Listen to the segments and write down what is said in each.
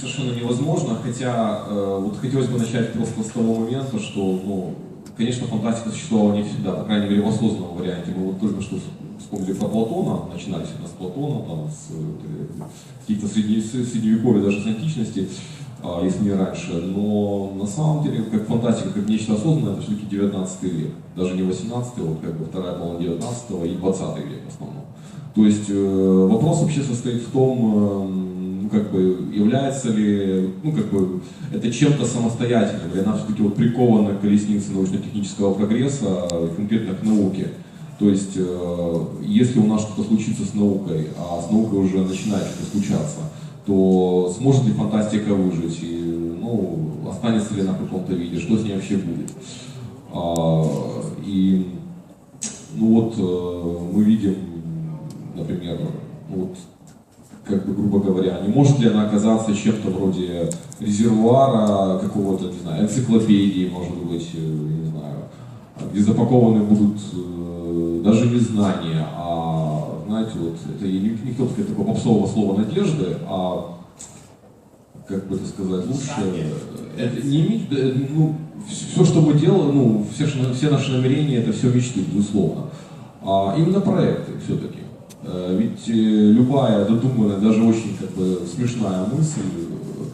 совершенно невозможно, хотя э, вот хотелось бы начать просто с того момента, что, ну, конечно, фантастика существовала не всегда, по крайней мере, в осознанном варианте. Мы вот только что вспомнили про Платона, начинали всегда с Платона, там, с э, каких-то среди, средневековья, даже с античности, а, если не раньше. Но на самом деле, как фантастика, как нечто осознанное, это все-таки 19 век. Даже не 18 вот как бы вторая половина 19 и 20 век в основном. То есть э, вопрос вообще состоит в том, э, ну, как бы, является ли, ну, как бы, это чем-то самостоятельным, или она все-таки вот прикована к колеснице научно-технического прогресса, конкретно к науке. То есть, э, если у нас что-то случится с наукой, а с наукой уже начинает что-то случаться, то сможет ли фантастика выжить, и, ну, останется ли она в каком-то виде, что с ней вообще будет. А, и, ну вот, мы видим например, вот, как бы, грубо говоря, не может ли она оказаться чем-то вроде резервуара какого-то, не знаю, энциклопедии, может быть, э, не знаю, где запакованы будут э, даже не знания, а, знаете, вот, это не, не хотел сказать такого попсового слова надежды, а, как бы это сказать, лучше, это не, ну, все, что мы делаем, ну, все, все наши намерения, это все мечты, безусловно. А именно проекты все-таки. Э, ведь э, любая додуманная, даже очень как бы смешная мысль,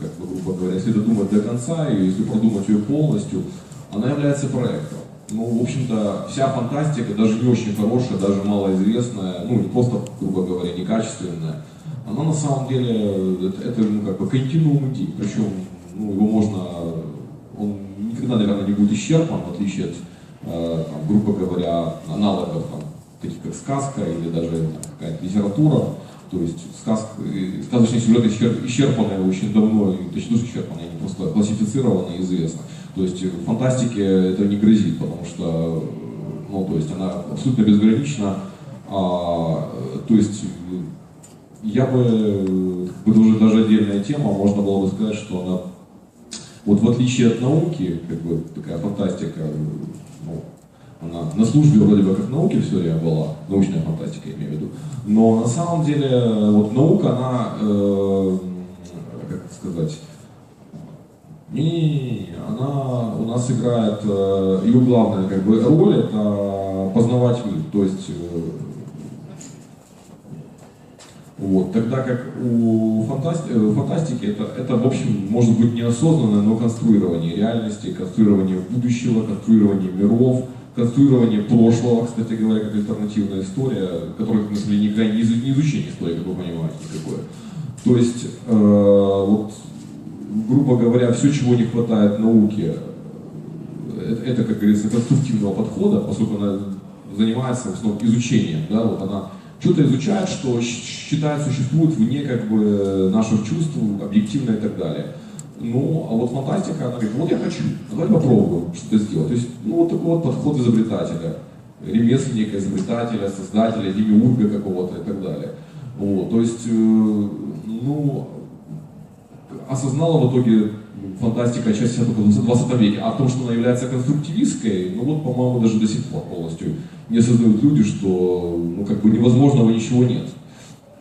как бы, грубо говоря, если додумать до конца и если продумать ее полностью, она является проектом. Ну, в общем-то, вся фантастика, даже не очень хорошая, даже малоизвестная, ну, не просто, грубо говоря, некачественная, она на самом деле, это, это ну, как бы континуум идей, причем ну, его можно, он никогда, наверное, не будет исчерпан, в отличие от, э, там, грубо говоря, аналогов там, таких как сказка или даже какая-то литература. То есть сказка, сказочные сюжеты исчерпаны очень давно, точно исчерпаны, они просто классифицированы и известны. То есть фантастике это не грозит, потому что ну, то есть она абсолютно безгранична. А, то есть я бы, это уже даже отдельная тема, можно было бы сказать, что она, вот в отличие от науки, как бы такая фантастика, ну, она на службе вроде бы как науки все время была, научная фантастика, я имею в виду. Но на самом деле вот наука, она, э, как сказать, не, она у нас играет, э, ее главная как бы роль это познавать то есть э, вот. Тогда как у фантасти... Э, фантастики это, это, в общем, может быть неосознанное, но конструирование реальности, конструирование будущего, конструирование миров, конструирование прошлого, кстати говоря, как альтернативная история, которая, в смысле, никогда не, не изучение истории, как вы понимаете, никакое. То есть, э, вот, грубо говоря, все, чего не хватает науке, это, это, как говорится, конструктивного подхода, поскольку она занимается в основном изучением, да, вот она что-то изучает, что считает существует вне как бы наших чувств, объективно и так далее. Ну, а вот фантастика, она говорит, вот я хочу, давай попробуем что-то сделать. То есть, ну, вот такой вот подход изобретателя, ремесленника, изобретателя, создателя, демиурга какого-то и так далее. Вот, то есть, э, ну, осознала в итоге фантастика часть себя только в 20 веке, а в том, что она является конструктивистской, ну вот, по-моему, даже до сих пор полностью не осознают люди, что, ну, как бы невозможного ничего нет.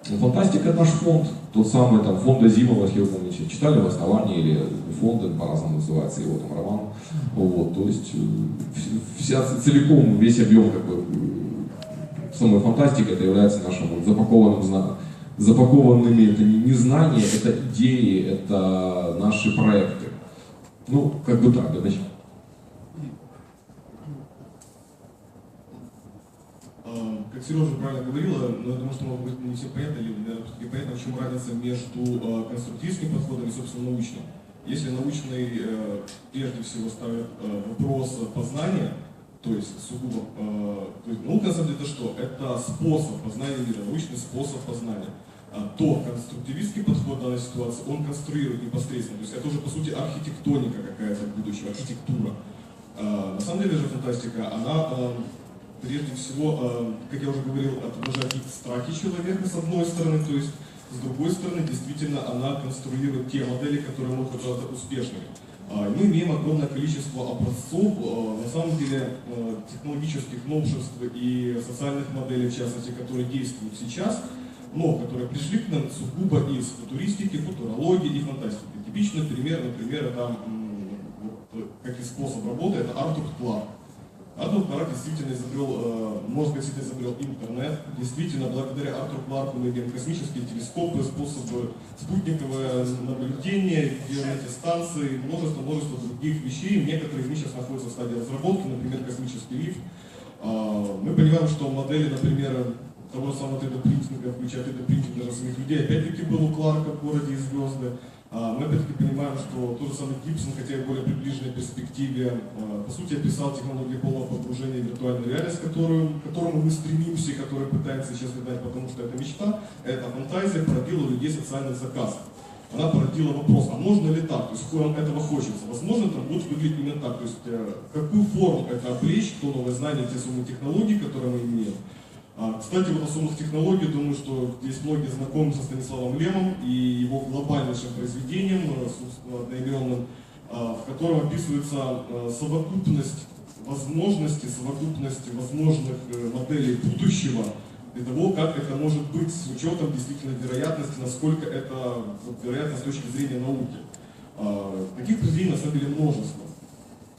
Фантастика наш фонд, тот самый там фонд Азимова, если вы помните, читали в основании или фонды по-разному называется его там роман. Вот, то есть э, вся целиком, весь объем как бы самой фантастики это является нашим вот, запакованным знанием запакованными, это не знания, это идеи, это наши проекты. Ну, как бы так, для начала. Как Сережа правильно говорила, но я думаю, что может быть не все понятно, или наверное, понятно, в чем разница между э, конструктивистским подходом и, собственно, научным. Если научный э, прежде всего ставит э, вопрос познания, то есть сугубо, то есть наука на самом деле это что? Это способ познания мира, научный способ познания. А, то конструктивистский подход в данной ситуации, он конструирует непосредственно. То есть это уже по сути архитектоника какая-то будущего, архитектура. А, на самом деле же фантастика, она прежде всего, э, как я уже говорил, отображает страхи человека с одной стороны, то есть с другой стороны, действительно, она конструирует те модели, которые могут оказаться успешными. А, мы имеем огромное количество образцов, э, на самом деле, э, технологических новшеств и социальных моделей, в частности, которые действуют сейчас. но которые пришли к нам сугубо из футуристики, футурологии и фантастики. Типичный пример, например, это, м, вот, как и способ работы, это Артур Кларк. Артур Кларк действительно изобрел, э, мозг действительно изобрел интернет. Действительно, благодаря Артуру Кларку мы имеем космические телескопы, способы спутниковое наблюдение, станции, множество-множество других вещей. Некоторые из них сейчас находятся в стадии разработки, например, космический лифт. А, Мы понимаем, что модели, например, того же самого 3D-принтинга, включая 3D-принтинг даже самих людей, опять-таки был у Кларка в городе и звезды. А, Мы опять-таки понимаем, что тот же самый Гибсон, хотя и в более приближенной перспективе, а, по сути описал технологию полного погружения в виртуальную реальность, которую, к которому мы стремимся и которую пытаемся сейчас видать, потому что это мечта, это фантазия породила у людей социальный заказ. Она породила вопрос, а можно ли так, то есть вам этого хочется. Возможно, это будет выглядеть именно так, то есть э, какую форму это облечь, то новое знание, те самые технологии, которые мы имеем. А, Кстати, вот особенных технологий, думаю, что здесь многие знакомы со Станиславом Лемом и его глобальнейшим произведением, э, собственно, одноименным, а, в котором описывается э, совокупность возможностей, совокупность возможных э, моделей будущего для того, как это может быть с учетом действительно вероятности, насколько это вот, вероятно с точки зрения науки. А, Таких произведений на самом деле множество.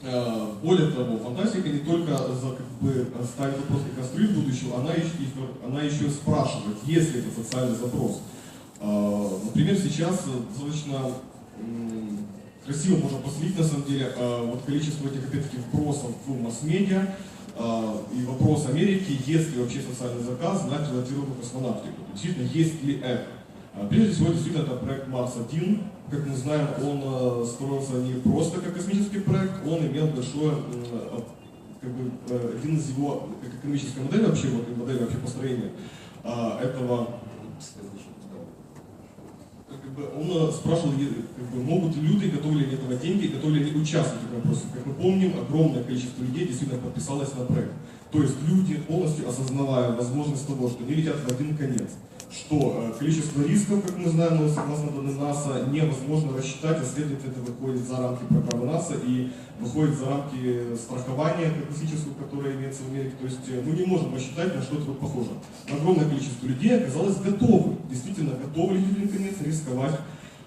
Э, Более того, фантастика не только за, как бы, ставит вопрос и конструирует будущего, она еще, она еще спрашивает, есть ли это социальный запрос. Э, Например, сейчас достаточно красиво можно последить, на самом деле, э, вот количество этих, опять-таки, вбросов в масс-медиа и вопрос Америки, есть ли вообще социальный заказ на пилотируемую космонавтику. Действительно, есть ли это? А, Прежде всего, действительно, это проект Марс-1. Как мы знаем, он э, строился не просто как космический проект, он имел большое, э, как бы, э, один из его, как экономическая модель вообще, вот, и модель вообще построения а, этого, как бы, он спрашивал, как бы, могут ли люди, готовы ли этого деньги, готовы ли они участвовать в этом вопросе. Как мы помним, огромное количество людей действительно подписалось на проект. То есть люди, полностью осознавая возможность того, что они летят в один конец, что э, количество рисков, как мы знаем, ну, согласно данным НАСА, невозможно рассчитать, а следовательно это выходит за рамки программы НАСА и выходит за рамки страхования классического, которое имеется в Америке. То есть э, мы не можем рассчитать, на что это похоже. Огромное количество людей оказалось готовы, действительно готовы лететь наконец, рисковать.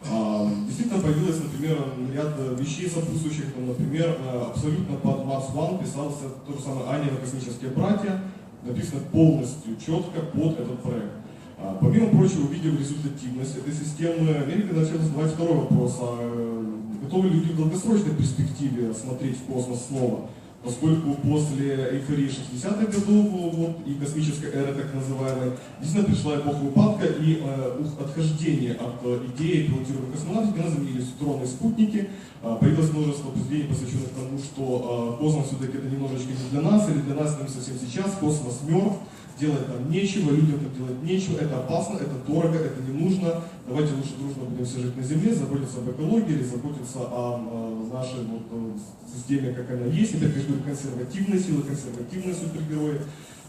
А, Действительно появилось, например, ряд вещей сопутствующих, например, э, абсолютно под Марс One писался то же самое Анина «Космические братья», написано полностью четко под этот проект. А, Помимо прочего, увидев результативность этой системы, Америка начала задавать второй вопрос, а э, готовы ли люди в долгосрочной перспективе смотреть в космос снова? Поскольку после эйфории 60-х годов вот, и космической эры так называемой, действительно пришла эпоха упадка и э, отхождения от э, идеи пилотируемой космонавтики, она заменились дроны и спутники, А, появилось множество произведений, посвященных тому, что э, космос все-таки это немножечко не для нас, или для нас не совсем сейчас, космос мертв, делать там нечего, людям там делать нечего, это опасно, это дорого, это не нужно. Давайте лучше дружно будем все жить на Земле, заботиться об экологии или заботиться о э, нашей вот, системе, как она есть. Опять же, консервативные силы, консервативные супергерои.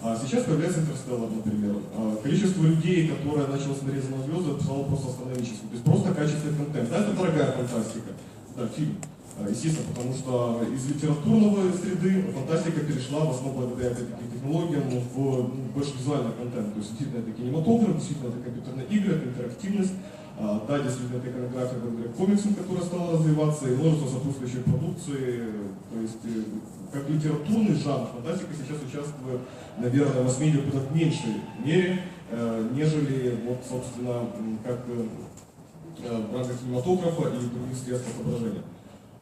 А сейчас появляется Интерстеллар, например. А, Количество людей, которое начало смотреть на звезды, стало просто астрономическим. То есть просто качественный контент. Да, это дорогая фантастика. Да, фильм. А, Естественно, потому что из литературного среды фантастика перешла в основном благодаря опять-таки технологиям в ну, больше визуальный контент. То есть действительно это кинематограф, действительно это компьютерные игры, это интерактивность. А, Да, действительно это иконография благодаря комиксам, которая стала развиваться, и множество сопутствующей продукции. То есть э, как литературный жанр фантастика сейчас участвует, наверное, в куда в меньшей мере, э, нежели вот, собственно, как э, э, в рамках кинематографа и других средств отображения.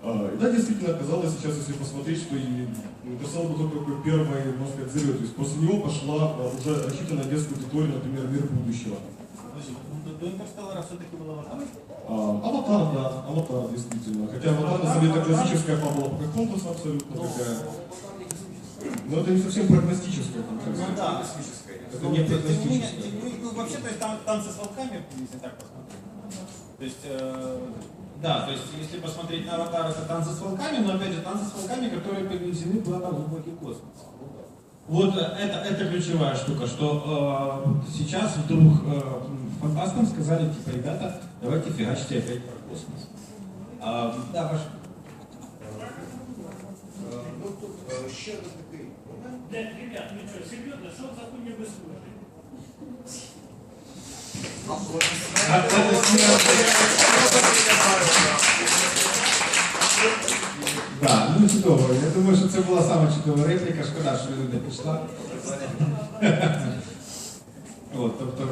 А, И да, действительно оказалось сейчас, если посмотреть, что и Интерстеллар был только такой первый, можно сказать, взрыв. То есть после него пошла а, уже рассчитанная на детскую аудиторию, например, мир будущего. Подожди, до, Интерстеллара все-таки был аватар? А, Аватар, да, Аватар, действительно. Хотя Аватар, на самом деле, это классическая фабула Покахонтас абсолютно Ну, такая. Но это не совсем прогностическая ну фантастика. да. Это Ну, не прогностическая. ну, вообще, то есть там танцы с волками, если так посмотреть. То есть, э, да, то есть, если посмотреть на аватар, это танцы с волками, но опять же, танцы с волками, которые перенесены куда-то в глубокий космос. Вот э, это, это ключевая штука, что э, сейчас вдруг э, фантастам сказали, типа, ребята, давайте фигачьте опять про космос. А, да, ваш. Ну тут е, ще один такий момент. Да, ребят, ну что, серьезно, что за хуйня вы слушаете? Да, ну чудово. Я думаю, що це була саме чудова репліка. Шкода, що людина пішла. От, тобто,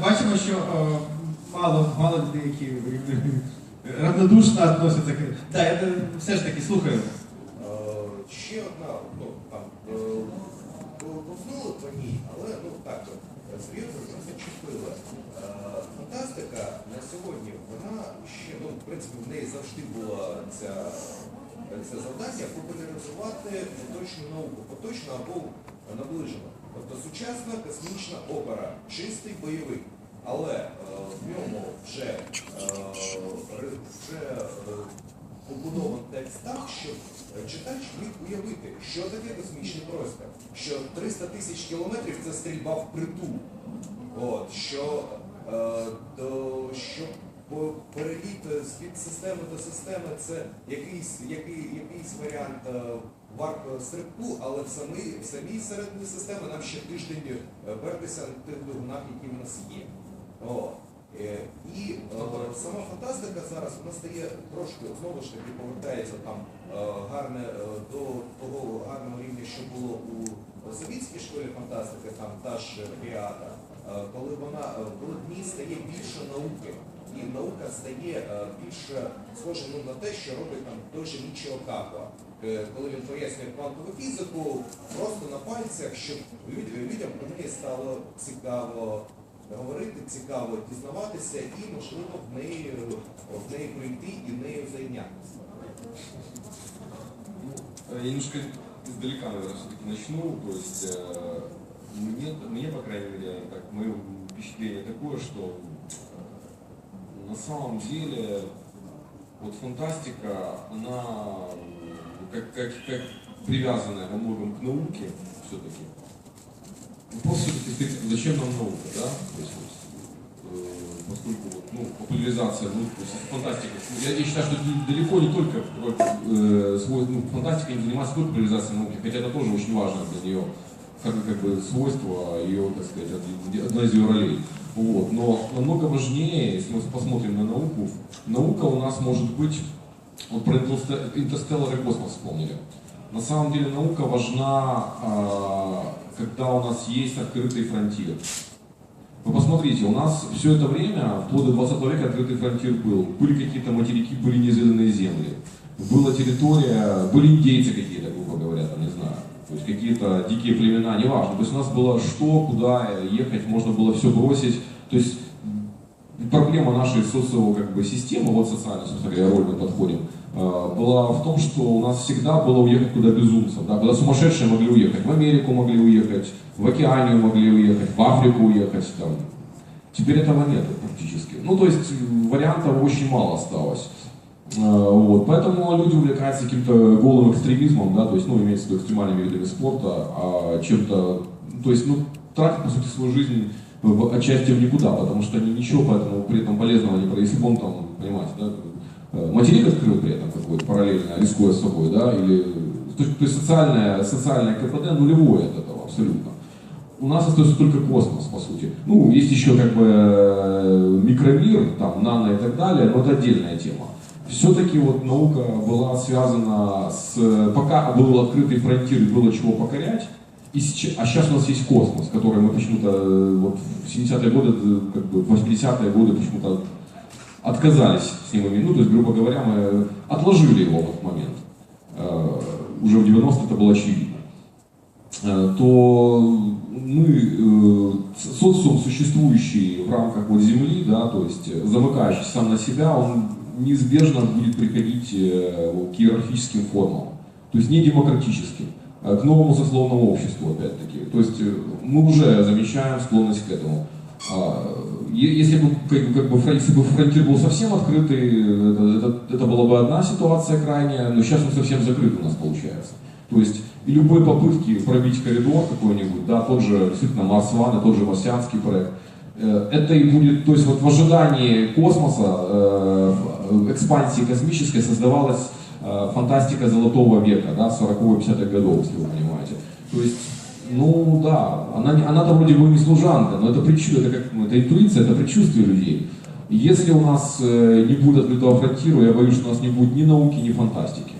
бачимо, що о, мало, мало людей, які равнодушно відносяться. к- Да, я все ж таки слухаю. Е, Ще одна, ну там е, ковзнули по ній, але ну так, е, серйозно просто чіпила. Е, Фантастика на сьогодні, вона ще, ну, в принципі, в неї завжди було ця, це завдання популяризувати поточну науку, поточну або наближену. Тобто сучасна космічна опера, чистий бойовик. Але е, в ньому вже, е, вже е, побудований текст так, щоб читач міг уявити, що таке космічний простір, що 300 тисяч кілометрів це стрільба в притул. От, що, до, що переліт е, з-під системи до системи це якийсь, який, якийсь варіант е, варп стрибку, але в самій, в самій середині системи нам ще тиждень е, бертися на тих двигунах, які в нас є. О. Е, І е, сама фантастика зараз вона стає трошки знову ж таки повертається там е, гарне е, до того гарного рівня, що було у совітській школі фантастики, там та ж Ріата, е, коли вона е, коли в ній стає більше науки І наука стає е, більше схожа ну, на те, що робить там той же Мічіо Како. Е, Коли він пояснює квантову фізику, просто на пальцях, щоб люд- людям про неї стало цікаво говорити, цікаво дізнаватися і, можливо, в неї, в неї прийти і нею зайнятися. Э, Я немножко издалека, наверное, все-таки начну. То есть э, мне, мне, по крайней мере, так, мое впечатление такое, что э, на самом деле вот фантастика, она как, как, как привязанная во многом к науке все-таки. Вопрос все-таки стоит, зачем нам наука, да? То есть, э, поскольку вот, ну, популяризация, ну, то есть фантастика, я, я считаю, что далеко не только э, свой, ну, фантастика не занимается только популяризацией науки, хотя это тоже очень важно для нее, как, как бы свойство ее, так сказать, од- одна из ее ролей. Вот. Но намного важнее, если мы посмотрим на науку, наука у нас может быть, вот про интерстеллар и космос вспомнили. На самом деле наука важна, а, когда у нас есть открытый фронтир. Вы посмотрите, у нас все это время, вплоть до 20 века открытый фронтир был. Были какие-то материки, были неизведанные земли. Была территория, были индейцы какие-то, грубо говоря, там, не знаю. То есть какие-то дикие племена, неважно. То есть у нас было что, куда ехать, можно было все бросить. То есть проблема нашей социо как бы, системы, вот социальной, собственно говоря, роль мы подходим, э, была в том, что у нас всегда было уехать куда безумцев, да, куда сумасшедшие могли уехать, в Америку могли уехать, в Океанию могли уехать, в Африку уехать, там. Теперь этого нет практически. Ну, то есть вариантов очень мало осталось. Э, Вот, поэтому люди увлекаются каким-то голым экстремизмом, да, то есть, ну, имеется в виду экстремальными видами спорта, а чем-то, то есть, ну, тратят, по сути, свою жизнь отчасти в никуда, потому что они ничего поэтому при этом полезного не происходит. Он там, понимаете, да, э, материк открыл при этом какой-то параллельно, рискуя собой, да, или, то есть, то есть социальное, социальное КПД нулевое от этого абсолютно. У нас остается только космос, по сути. Ну, есть еще как бы э, микромир, там, нано и так далее, но это отдельная тема. Все-таки вот наука была связана с... Пока был открытый фронтир и было чего покорять, и сейчас, а сейчас у нас есть космос, который мы почему-то э, вот в 70-е годы, э, как бы в 80-е годы почему-то отказались с ним иметь. Ну, то есть, грубо говоря, мы отложили его в этот момент. Э, Уже в 90-е это было очевидно. То мы, социум, существующий в рамках вот Земли, да, то есть замыкающий сам на себя, он неизбежно будет приходить э, к иерархическим формам, то есть не демократическим, а к новому сословному обществу, опять-таки. То есть э, мы уже замечаем склонность к этому. А, Если бы, как, бы- если бы фронтир был совсем открытый, это, это- это была бы одна ситуация крайняя, но сейчас он совсем закрыт у нас получается. То есть и любой попытки пробить коридор какой-нибудь, да, тот же действительно Марс Ван, тот же марсианский проект, э, это и будет, то есть вот в ожидании космоса, э, экспансии космической создавалась э, фантастика золотого века, да, 40-50-х годов, если вы понимаете. То есть Ну да, она, она-то вроде бы не служанка, но это предчувствие, это как ну, это интуиция, это предчувствие людей. Если у нас э, не будет открытого фронтира, я боюсь, что у нас не будет ни науки, ни фантастики.